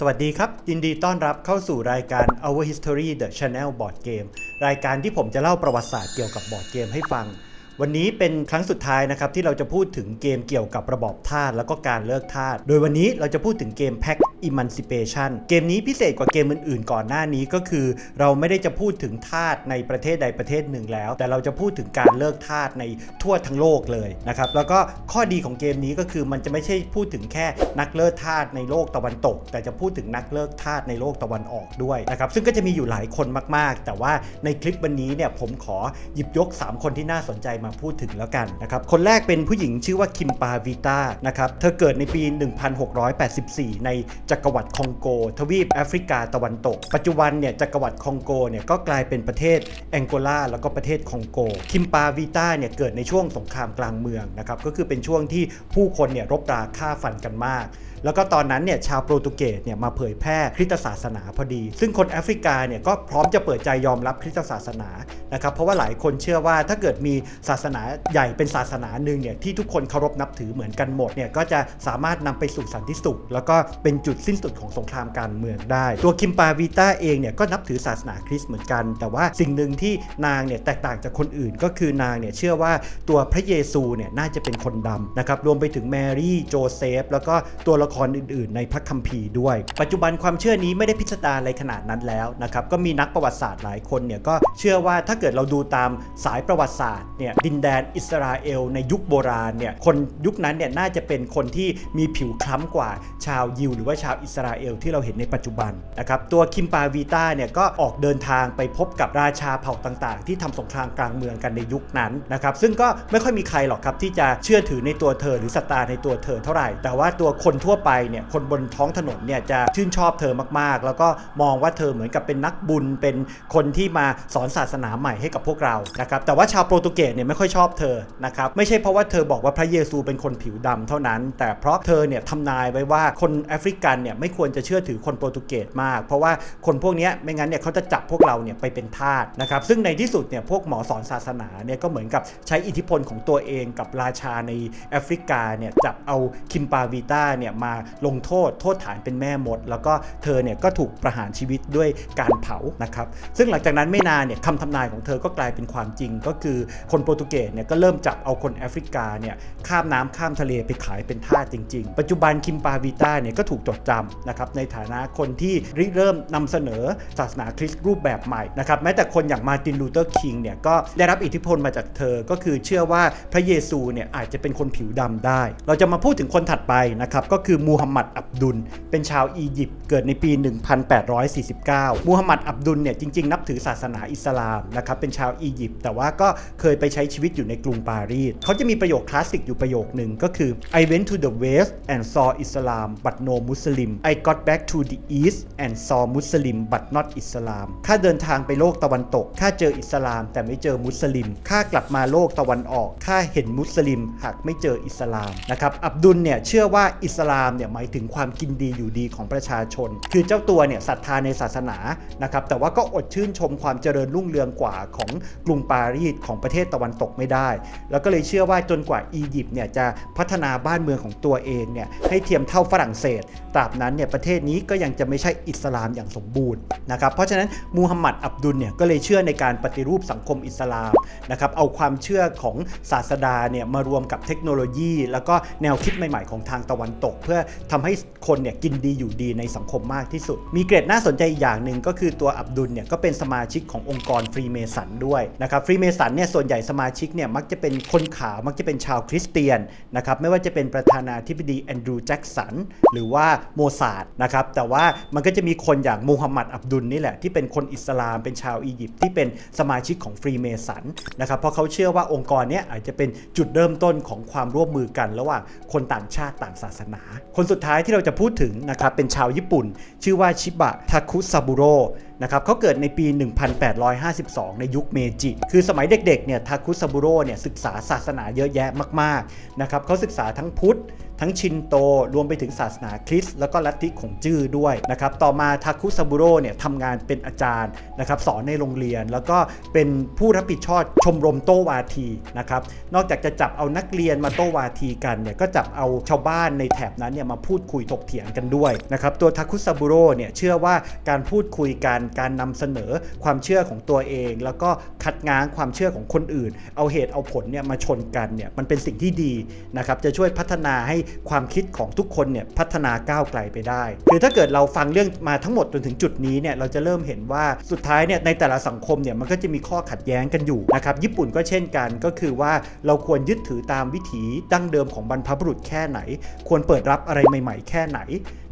สวัสดีครับ ยินดีต้อนรับเข้าสู่รายการ Our History The Channel Board Game รายการที่ผมจะเล่าประวัติศาสตร์เกี่ยวกับบอร์ดเกมให้ฟัง วันนี้เป็นครั้งสุดท้ายนะครับที่เราจะพูดถึงเกมเกี่ยวกับระบอบทาสแล้วก็การเลิกทาส โดยวันนี้เราจะพูดถึงเกม Pack Emancipation เกมนี้พิเศษกว่าเกมอื่นๆ ก่อนหน้านี้ก็คือ เราไม่ได้จะพูดถึงทาสในประเทศใดประเทศหนึ่งแล้ว แต่เราจะพูดถึงการเลิกทาสในทั่วทั้งโลกเลยนะครับแล้วก็ข้อดีของเกมนี้ก็คือมันจะไม่ใช่พูดถึงแค่นักเลิกทาสในโลกตะวันตก แต่จะพูดถึงนักเลิกทาสในโลกตะวันออกด้วยนะครับซึ่งก็จะมีอยู่หลายคนมากๆ แต่ว่าในคลิปวันนี้เนี่ยผมขอหยิบยก 3 คนที่น่าสนใจมาพูดถึงแล้วกันนะครับ คนแรกเป็นผู้หญิงชื่อว่าคิมปาวิต้านะครับ เธอเกิดในปี 1684 ในจักรวรรดิคองโก ทวีปแอฟริกาตะวันตก ปัจจุบันเนี่ยจักรวรรดิคองโกเนี่ยก็กลายเป็นประเทศแองโกลาแล้วก็ประเทศคองโก คิมปาวิต้าเนี่ยเกิดในช่วงสงครามกลางเมืองนะครับ ก็คือเป็นช่วงที่ผู้คนเนี่ยรบราฆ่าฟันกันมาก แล้วก็ตอนนั้นเนี่ยชาวโปรตุเกสเนี่ยมาเผยแพร่คริสตศาสนาพอดี ซึ่งคนแอฟริกาเนี่ยก็พร้อมจะเปิดใจยอมรับคริสตศาสนานะครับ เพราะว่าหลายคนเชื่อว่าถ้าเกิดมีศาาสนาใหญ่เป็นศาสนาหนึ่งเนี่ยที่ทุกคนเคารพนับถือเหมือนกันหมดเนี่ยก็จะสามารถนำไปสู่สันติสุข แล้วก็เป็นจุดสิ้นสุดของสงครามการเมืองได้ ตัวคิมปาวีต้าเองเนี่ยก็นับถือศาสนาคริสต์เหมือนกัน แต่ว่าสิ่งหนึ่งที่นางเนี่ยแตกต่างจากคนอื่นก็คือนางเนี่ยเชื่อว่าตัวพระเยซูเนี่ยน่าจะเป็นคนดำนะครับรวมไปถึงแมรี่โจเซฟแล้วก็ตัวละครอื่น ๆ ในพระคัมภีร์ด้วย ปัจจุบันความเชื่อนี้ไม่ได้พิสดารอะไรขนาดนั้นแล้วนะครับก็มีนักประวัติศาสตร์หลายคนเนี่ยก็เชื่อว่าถ้าเกิดเราดูตามสายประวัติศาสตร์เนี่ยดินแดนอิสราเอลในยุคโบราณเนี่ยคนยุคนั้นเนี่ยน่าจะเป็นคนที่มีผิวคล้ำกว่าชาวยิว หรือว่าชาวอิสราเอลที่เราเห็นในปัจจุบันนะครับตัวคิมปาวีต้าเนี่ยก็ออกเดินทางไปพบกับราชาเผ่าต่างๆ ที่ทำสงครามกลางเมืองกันในยุคนั้นนะครับซึ่งก็ไม่ค่อยมีใครหรอกครับที่จะเชื่อถือในตัวเธอหรือสตาร์ในตัวเธอเท่าไหร่ แต่ว่าตัวคนทั่วไปเนี่ยคนบนท้องถนนเนี่ยจะชื่นชอบเธอมากๆ แล้วก็มองว่าเธอเหมือนกับเป็นนักบุญเป็นคนที่มาสอนศาสนาใหม่ให้กับพวกเรานะครับแต่ว่าชาวโปรตุเกสเนี่ยไม่ค่อยชอบเธอนะครับไม่ใช่เพราะว่าเธอบอกว่าพระเยซูเป็นคนผิวดำเท่านั้น แต่เพราะเธอเนี่ยทำนายไว้ว่าคนแอฟริกันเนี่ยไม่ควรจะเชื่อถือคนโปรตุเกสมาก เพราะว่าคนพวกนี้ไม่งั้นเนี่ยเขาจะจับพวกเราเนี่ยไปเป็นทาสนะครับซึ่งในที่สุดเนี่ยพวกหมอสอนศาสนาเนี่ยก็เหมือนกับใช้อิทธิพลของตัวเองกับราชาในแอฟริกาเนี่ยจับเอาคิมปาวีต้าเนี่ยมาลงโทษโทษฐานเป็นแม่มด แล้วก็เธอเนี่ยก็ถูกประหารชีวิตด้วยการเผานะครับซึ่งหลังจากนั้นไม่นานเนี่ยคำทำนายของเธอก็กลายเป็นความจริงก็คือคนโปรตุเกสเนี่ยก็เริ่มจับเอาคนแอฟริกาเนี่ยข้ามน้ำข้ามทะเลไปขายเป็นทาสจริง ๆ ปัจจุบันคิมปาวีต้าเนี่ยก็ถูกจดจำนะครับในฐานะคนที่ริเริ่มนำเสนอศาสนาคริสต์รูปแบบใหม่นะครับแม้แต่คนอย่างมาตินลูเทอร์คิงเนี่ยก็ได้รับอิทธิพลมาจากเธอก็คือเชื่อว่าพระเยซูเนี่ยอาจจะเป็นคนผิวดำได้ เราจะมาพูดถึงคนถัดไปนะครับก็คือมูฮัมหมัดอับดุล เป็นชาวอียิปต์เกิดในปี 1849 มูฮัมหมัดอับดุลเนี่ยจริงๆ นับถือศาสนาอิสลามนะครับเป็นชาวอียิปต์แต่ว่าก็เคยไปใช้ชีวิตอยู่ในกรุงปารีสเขาจะมีประโยคคลาสสิกอยู่ประโยคหนึ่งก็คือ I went to the west and saw Islam but no Muslim I got back to the east and saw Muslim but not Islam ข้าเดินทางไปโลกตะวันตกข้าเจออิสลาม แต่ไม่เจอมุสลิมข้ากลับมาโลกตะวันออกข้าเห็นมุสลิม หากไม่เจออิสลามนะครับอับดุลเนี่ยเชื่อว่าอิสลามเนี่ยหมายถึงความกินดีอยู่ดีของประชาชน คือเจ้าตัวเนี่ยศรัทธาในศาสนานะครับแต่ว่าก็อดชื่นชมความเจริญรุ่งเรืองกว่าของกรุงปารีสของประเทศตะวันตกไม่ได้ แล้วก็เลยเชื่อว่าจนกว่าอียิปต์เนี่ยจะพัฒนาบ้านเมืองของตัวเองเนี่ยให้เทียมเท่าฝรั่งเศส ตราบนั้นเนี่ยประเทศนี้ก็ยังจะไม่ใช่อิสลามอย่างสมบูรณ์นะครับเพราะฉะนั้นมูฮัมหมัดอับดุลเนี่ยก็เลยเชื่อในการปฏิรูปสังคมอิสลามนะครับเอาความเชื่อของศาสดาเนี่ยมารวมกับเทคโนโลยี แล้วก็แนวคิดใหม่ ๆ ของทางตะวันตก เพื่อทำให้คนเนี่ยกินดีอยู่ดีในสังคมมากที่สุด มีเกร็ดน่าสนใจอีกอย่างหนึ่งก็คือตัวอับดุลเนี่ยก็เป็นสมาชิกขององค์กรฟรีเมสันด้วยนะครับฟรีเมสันเนี่ยส่วนใหญ่สมาชิกเนี่ยมักจะเป็นคนขาวมักจะเป็นชาวคริสเตียนนะครับไม่ว่าจะเป็นประธานาธิบดีแอนดรูว์แจ็กสันหรือว่าโมซาดนะครับแต่ว่ามันก็จะมีคนอย่างมูฮัมหมัดอับดุลนี่แหละที่เป็นคนอิสลามเป็นชาวอียิปต์ที่เป็นสมาชิกของฟรีเมสันนะครับเพราะเขาเชื่อว่าองค์กรเนี้ยอาจจะเป็นจุดเริ่มต้นของความร่วมมือกัน ระหว่างคนต่างชาติต่างศาสนา คนสุดท้ายที่เราจะพูดถึงนะครับเป็นชาวญี่ปุ่น ชื่อว่าชิบะทาคุซาบุโร นะครับเขาเกิดในปี 1852 ในยุคเมจิ คือสมัยเด็กๆ เนี่ยทาคุซาบุโร่เนี่ยศึกษาศาสนาเยอะแยะมากๆ นะครับเขาศึกษาทั้งพุทธ ทั้งชินโต รวมไปถึงศาสนาคริสต์ แล้วก็ลัทธิของจื้อด้วย นะครับ ต่อมาทาคุซาบุโร่เนี่ยทำงานเป็นอาจารย์ นะครับ สอนในโรงเรียน แล้วก็เป็นผู้รับผิดชอบชมรมโตวาที นะครับ นอกจากจะจับเอานักเรียนมาโตวาทีกัน เนี่ย ก็จับเอาชาวบ้านในแถบนั้นเนี่ยมาพูดคุยถกเถียงกันด้วย นะครับ ตัวทาคุซาบุโร่เนี่ยเชื่อว่าการพูดคุยกันการนำเสนอความเชื่อของตัวเอง แล้วก็คัดง้างความเชื่อของคนอื่น เอาเหตุเอาผลเนี่ยมาชนกันเนี่ยมันเป็นสิ่งที่ดีนะครับจะช่วยพัฒนาให้ความคิดของทุกคนเนี่ยพัฒนาก้าวไกลไปได้คือถ้าเกิดเราฟังเรื่องมาทั้งหมดจนถึงจุดนี้เนี่ยเราจะเริ่มเห็นว่าสุดท้ายเนี่ยในแต่ละสังคมเนี่ยมันก็จะมีข้อขัดแย้งกันอยู่นะครับญี่ปุ่นก็เช่นกันก็คือว่าเราควรยึดถือตามวิถีดั้งเดิมของบรรพบุรุษแค่ไหน ควรเปิดรับอะไรใหม่ ๆ แค่ไหน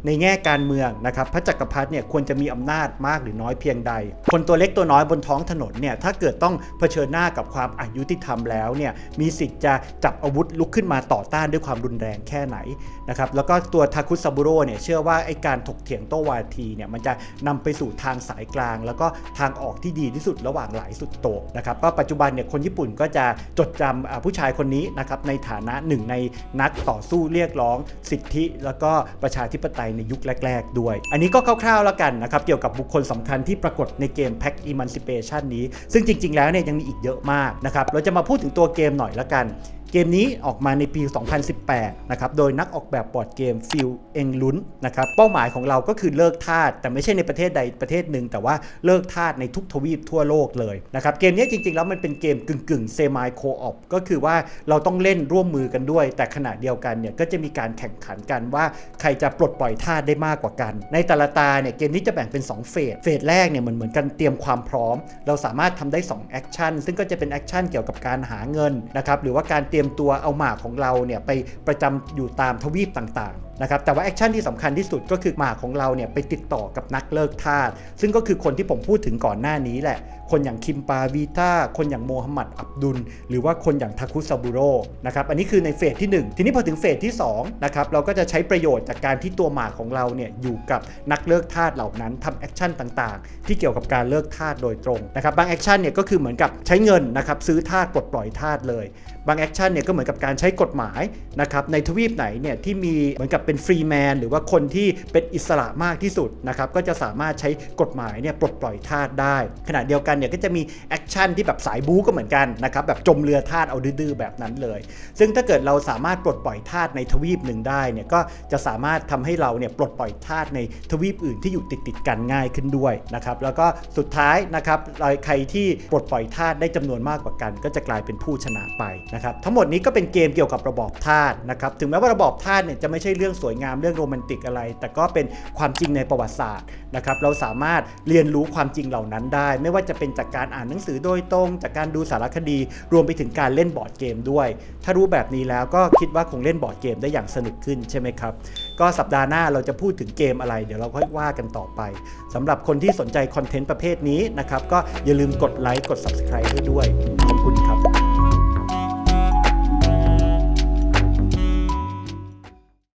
ในแง่การเมืองนะครับพระจักรพรรดิเนี่ยควรจะมีอำนาจมากหรือน้อยเพียงใด คนตัวเล็กตัวน้อยบนท้องถนนเนี่ยถ้าเกิดต้องเผชิญหน้ากับความอายุติธรรมแล้วเนี่ยมีสิทธิ์จะจับอาวุธลุกขึ้นมาต่อต้านด้วยความรุนแรงแค่ไหนนะครับแล้วก็ตัวทาคุซาบุโร่เนี่ยเชื่อว่าไอการถกเถียงโต้วาทีเนี่ยมันจะนำไปสู่ทางสายกลาง แล้วก็ทางออกที่ดีที่สุดระหว่างหลายสุดโต่งนะครับก็ปัจจุบันเนี่ยคนญี่ปุ่นก็จะจดจำอ่าผู้ชายคนนี้นะครับในฐานะหนึ่งในนักต่อสู้เรียกร้อง สิทธิ แล้วก็ประชาธิปไตยในยุคแรก ๆ ด้วย อันนี้ก็คร่าวๆแล้วกันนะครับ เกี่ยวกับบุคคลสำคัญที่ปรากฏในเกม Pack Emancipation นี้ ซึ่งจริง ๆ แล้วเนี่ยยังมีอีกเยอะมากนะครับ เราจะมาพูดถึงตัวเกมหน่อยละกัน เกมนี้ออกมาในปี 2018 นะครับ โดยนักออกแบบบอร์ดเกมฟิลเองลุนนะครับ เป้าหมายของเราก็คือเลิกทาสแต่ไม่ใช่ในประเทศใดประเทศหนึ่ง แต่ว่าเลิกทาสในทุกทวีปทั่วโลกเลยนะครับ เกมนี้จริงๆ แล้วมันเป็นเกมกึ่งๆเซมายโคออปก็คือว่าเราต้องเล่นร่วมมือกันด้วย แต่ขณะเดียวกันเนี่ยก็จะมีการแข่งขันกันว่าใครจะปลดปล่อยทาสได้มากกว่ากัน ในแต่ละตาเนี่ยเกมนี้จะแบ่งเป็น2เฟส เฟสแรกเนี่ยเหมือนเหมือนกันเตรียมความพร้อม เราสามารถทำได้2แอคชั่นซึ่งก็จะเป็นแอคชั่นเกี่ยวกับการหาเงินนะครับหรือว่าการเตรียมตัวเอาหมากของเราเนี่ยไปประจำอยู่ตามทวีปต่างๆนะครับแต่ว่าแอคชั่นที่สำคัญที่สุดก็คือหมากของเราเนี่ยไปติดต่อกับนักเลิกทาสซึ่งก็คือคนที่ผมพูดถึงก่อนหน้านี้แหละ คนอย่างคิมปาวีตาคนอย่างโมฮัมหมัดอับดุล หรือว่าคนอย่างทาคุซาบุโร่นะครับอันนี้คือในเฟสที่ 1 ทีนี้พอถึงเฟสที่2นะครับเราก็จะใช้ประโยชน์จากการที่ตัวหมากของเราเนี่ยอยู่กับนักเลิกทาสเหล่านั้นทำแอคชั่นต่างๆ ที่เกี่ยวกับการเลิกทาสโดยตรงนะครับบางแอคชั่นเนี่ยก็คือเหมือนกับใช้เงินนะครับซื้อทาสปลดปล่อยทาสเลยบางแอคชั่นเนี่ยก็เหมือนกับการใช้กฎหมายนะครับในทวีปไหนเนี่ยที่มีเหมือนกับเป็นฟรีแมนหรือว่าคนที่เป็นอิสระมากที่สุดนะครับก็จะสามารถใช้กฎหมายเนี่ยปลดปล่อยทาสได้ ขณะเดียวกันเนี่ยก็จะมีแอคชั่นที่แบบสายบู๊ก็เหมือนกันนะครับแบบจมเรือทาสเอาดื้อแบบนั้นเลย ซึ่งถ้าเกิดเราสามารถปลดปล่อยทาสในทวีปหนึ่งได้เนี่ยก็จะสามารถทำให้เราเนี่ยปลดปล่อยทาสในทวีปอื่นที่อยู่ติดติดกันง่ายขึ้นด้วยนะครับแล้วก็สุดท้ายนะครับใครที่ปลดปล่อยทาสได้จำนวนมากกว่ากัน ก็จะกลายเป็นผู้ชนะไปนะครับทั้งหมดนี้ก็เป็นเกมเกี่ยวกับระบอบทาสนะครับถึงแม้ว่าระบอบทาสเนี่ยจะไม่ใช่เรื่องสวยงามเรื่องโรแมนติกอะไร แต่ก็เป็นความจริงในประวัติศาสตร์นะครับเราสามารถเรียนรู้ความจริงเหล่านั้นได้ ไม่ว่าจะเป็นจากการอ่านหนังสือโดยตรง จากการดูสารคดี รวมไปถึงการเล่นบอร์ดเกมด้วย ถ้ารู้แบบนี้แล้วก็คิดว่าคงเล่นบอร์ดเกมได้อย่างสนุกขึ้นใช่ไหมครับก็สัปดาห์หน้าเราจะพูดถึงเกมอะไร เดี๋ยวเราค่อยว่ากันต่อไปสำหรับคนที่สนใจคอนเทนต์ประเภทนี้นะครับก็อย่าลืมกดไลค์กด subscribe ให้ด้วยขอบคุณครับ